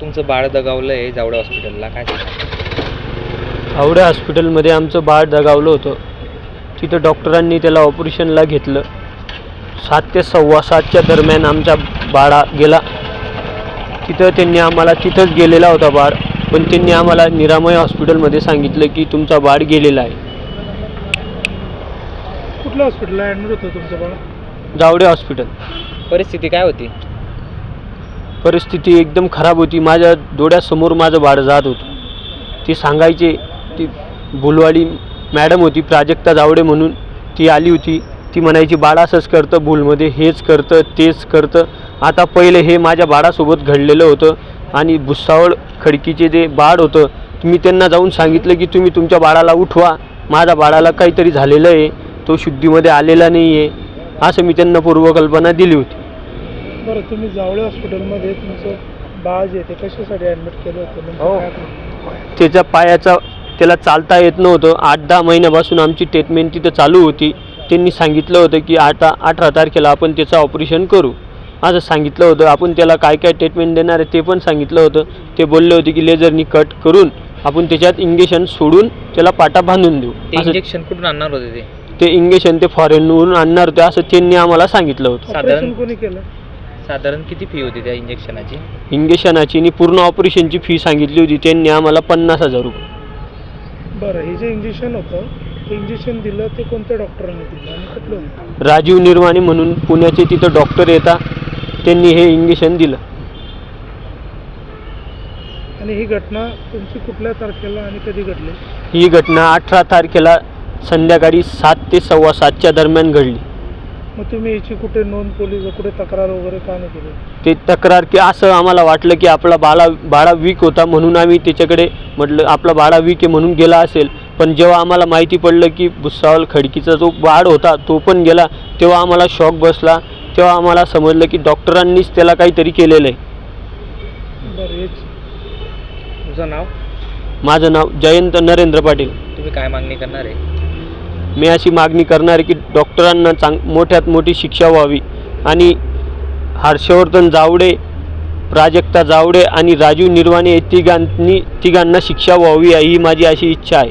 तुमचं बाळ दगावलं आहे जावडे हॉस्पिटलला काय सांगा आवड्या हॉस्पिटलमध्ये आमचं बाळ दगावलं होतं. तिथं डॉक्टरांनी त्याला ऑपरेशनला घेतलं. सात ते सव्वा सातच्या दरम्यान आमचा बाळा गेला. तिथं त्यांनी आम्हाला तिथंच गेलेला होता बाळ पण त्यांनी आम्हाला निरामय हॉस्पिटलमध्ये सांगितलं की तुमचा बाळ गेलेला आहे. कुठल्या हॉस्पिटलला ॲडमिट होतं तुमचं बाळ? जावडे हॉस्पिटल. परिस्थिती काय होती? परिस्थिती एकदम खराब होती. माझ्या डोळ्यासमोर माझं बाळ जात होतं. ती सांगायचे ती भुलवाडी मॅडम होती प्राजक्ता जावडे म्हणून ती आली होती. ती म्हणायची बाळ असंच करतं भूलमध्ये हेच करतं तेच करतं. आता पहिले हे माझ्या बाळासोबत घडलेलं होतं आणि भुसावळ खडकीचे जे बाळ होतं मी त्यांना जाऊन सांगितलं की तुम्ही तुमच्या बाळाला उठवा. माझ्या बाळाला काहीतरी झालेलं आहे. तो शुद्धीमध्ये आलेला नाही आहे असं मी त्यांना पूर्वकल्पना दिली होती. बरं तुम्ही जावळे हॉस्पिटलमध्ये तुमचं बाळ जे आहे ते कशासाठी ॲडमिट केलं होतं? हो. त्याच्या पायाचा त्याला चालता येत नव्हतं. आठ दहा महिन्यापासून आमची ट्रीटमेंट तिथं चालू होती. त्यांनी सांगितलं होतं की आता अठरा तारखेला आपण त्याचं ऑपरेशन करू. असं सांगितलं होतं. आपण त्याला काय काय ट्रीटमेंट देणार आहे ते पण सांगितलं होतं. ते बोलले होते की लेझरनी कट करून आपण त्याच्यात इंजेक्शन सोडून त्याला पाटा बांधून देऊ. इंजेक्शन कुठून आणणार होते ते? ते इंजेक्शन ते फॉरेनवरून आणणार होते. असं त्यांनी आम्हाला सांगितलं होतं. साधारण- ऑपरेशन कोणी केलं? साधारण किती फी होती त्या इंजेक्शनाची इंजेक्शनाची आणि पूर्ण ऑपरेशनची फी सांगितली होती. त्यांनी आम्हाला पन्नास हजार रुपये. बरं हे जे इंजेक्शन होतं ते इंजेक्शन दिलं ते कोणत्या डॉक्टरांनी दिलं आणि कुठलं होतं? राजीव निर्वाणी म्हणून पुण्याचे तिथं डॉक्टर येतात त्यांनी हे इंजेक्शन दिलं. आणि ही घटना तुमची कुठल्या तारखेला आणि कधी घडली? ही घटना अठरा तारखेला संध्याकाळी सात ते सव्वा सातच्या दरम्यान घडली. मग तुम्ही याची कुठे नोंद पोलीस कुठे तक्रार वगैरे का नाही केली? ते तक्रार की असं आम्हाला वाटलं की आपला बाळा बाळा वीक होता म्हणून आम्ही त्याच्याकडे म्हटलं आपला बाळा वीक आहे म्हणून गेला असेल. पण जेव्हा आम्हाला माहिती पडलं की भुसावळ खडकीचा जो बाळ होता तो पण गेला तेव्हा आम्हाला शॉक बसला. तेव्हा आम्हाला समजलं की डॉक्टरांनीच त्याला काहीतरी केलेलं आहे. बरं याची तुझं नाव? माझं नाव जयंत नरेंद्र पाटील. तुम्ही काय मागणी करणार आहे? मी अशी मागणी करणार आहे की डॉक्टरांना चांग मोठ्यात मोठी शिक्षा व्हावी. आणि हर्षवर्धन जावडे प्राजक्ता जावडे आणि राजीव निर्वाणे तिघांनी तिघांना शिक्षा व्हावी ही माझी अशी इच्छा आहे.